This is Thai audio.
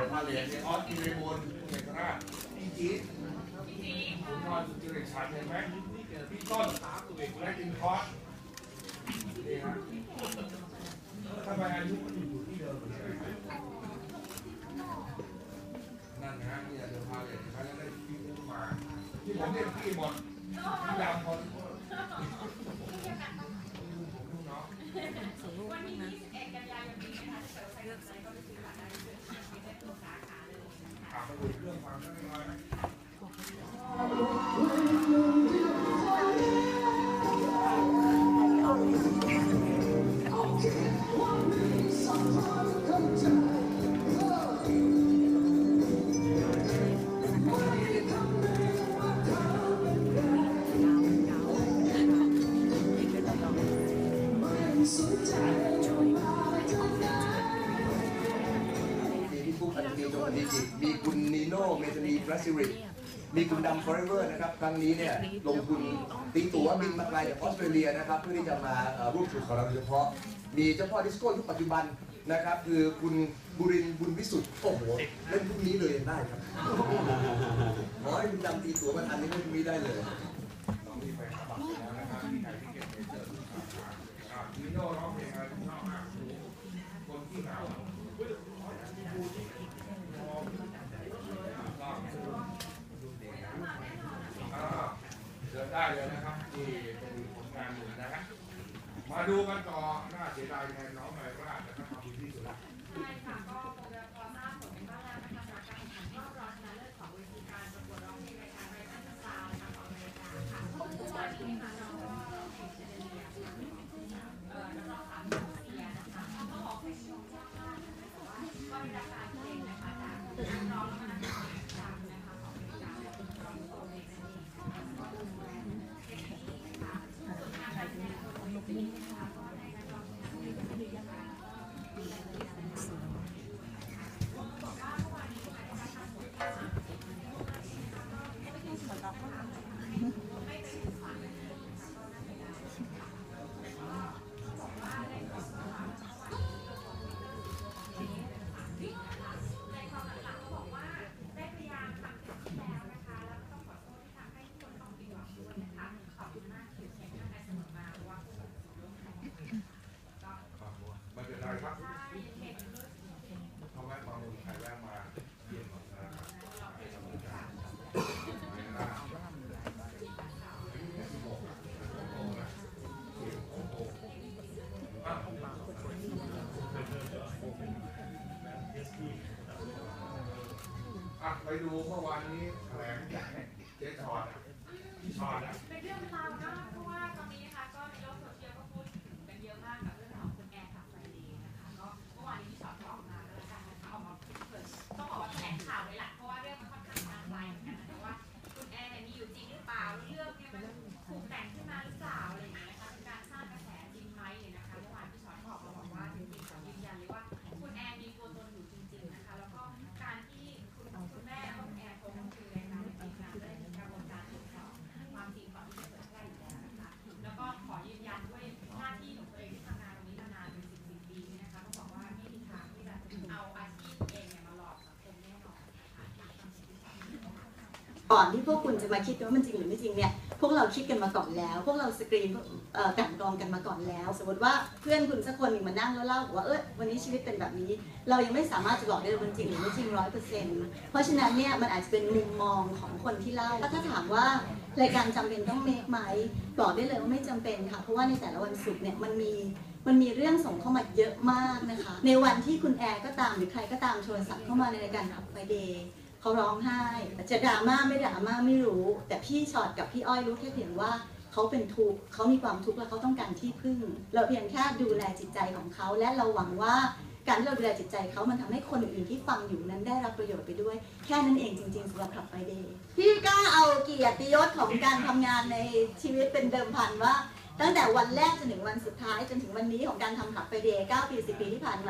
ดี๋ยวพาเลทเนี่ยออสกิเรโบนเอกราชพี่จี๊ดคุณพรสุจิริชันเห็นไหมพี่ต้นและกินคอสนี่ฮะทำไมอายุมันอยู่ที่เดิมนั่นนะเนี่ยเดี๋ยวพาเลทเขาจะได้พี่พูดมาที่ผมเรียกพี่หมดพี่ดำหมดผมลูกน้องวันที่21กันยายนนี้นะคะถ้าเกิดใครสนใจก็ไซื้อ 啊。 จมีจิมีคุณนีโน่เมธานีบราซิลิมีคุณดำ forever นะครับครั้งนี้เนี่ยลงทุนตีตั๋วบินมาไกลจากออสเตรเลียนะครับเพื่อที่จะมาร่วมสนุกกับเราโดยเฉพาะ มีเจ้าพ่อดิสโก้ยุคปัจจุบันนะครับ คือคุณบุรินบุญวิสุทธิ์โอ้โหเล่นพรุ่งนี้เลยได้ครับขอให้คุณดำตีตั๋วมาทันนี้เล่นพรุ่งนี้ได้เลยต้องมีไปหาบัตรแล้วนะครับมีใครที่เก็บเงินเจอทุกสาขาอ่ามีโน่ร้องเพลงอะไรที่ชอบมากคนที่เหงาอ่า เดินได้เลยนะครับที่เป็นผลงานอยู่นะฮะมาดูกันต่อน่าเสียดายแทนน้องไมราชนะครับทำดีที่สุดละ ใช่ค่ะก็คงจะพอทราบ ไปดูเมื่อวานนี้แถลงเจ๊ชอดอะพี่ชอดอะเป็นเรื่องราว ก่อนที่พวกคุณจะมาคิดว่ามันจริงหรือไม่จริงเนี่ยพวกเราคิดกันมาก่อนแล้ว พวกเราสกรีนกันกรองกันมาก่อนแล้ว สมมติว่าเพื่อนคุณสักคนหนึ่งมานั่งแล้วเล่าบอกว่าเออวันนี้ชีวิตเป็นแบบนี้ เรายังไม่สามารถจะบอกได้ว่ามันจริงหรือไม่จริงร้อยเปอร์เซ็นต์เพราะฉะนั้นเนี่ยมันอาจจะเป็นมุมมองของคนที่เล่าถ้าถามว่ารายการจำเป็นต้องเมคไหมบอกได้เลยว่าไม่จำเป็นค่ะเพราะว่าในแต่ละวันศุกร์เนี่ยมันมีมันมีเรื่องส่งเข้ามาเยอะมากนะคะ ในวันที่คุณแอร์ก็ตามหรือใครก็ตามโทรศัพท์เข้ามาในรายการขับไฟเดย์ เขาร้องไห้ จะดราม่าไม่ดราม่าไม่รู้ แต่พี่ช็อตกับพี่อ้อยรู้แค่เพียงว่าเขาเป็นทุกข์เขามีความทุกข์และเขาต้องการที่พึ่ง เราเพียงแค่ดูแลจิตใจของเขา และเราหวังว่าการที่เราดูแลจิตใจเขามันทำให้คนอื่นที่ฟังอยู่นั้นได้รับประโยชน์ไปด้วย แค่นั้นเองจริงๆสำหรับขับไฟเดย์พี่กล้าเอาเกียรติยศของการทำงานในชีวิตเป็นเดิมพันว่า ตั้งแต่วันแรกจนถึงวันสุดท้ายจนถึงวันนี้ของการทำขับไฟเดย์9ปี10ปีที่ผ่านมา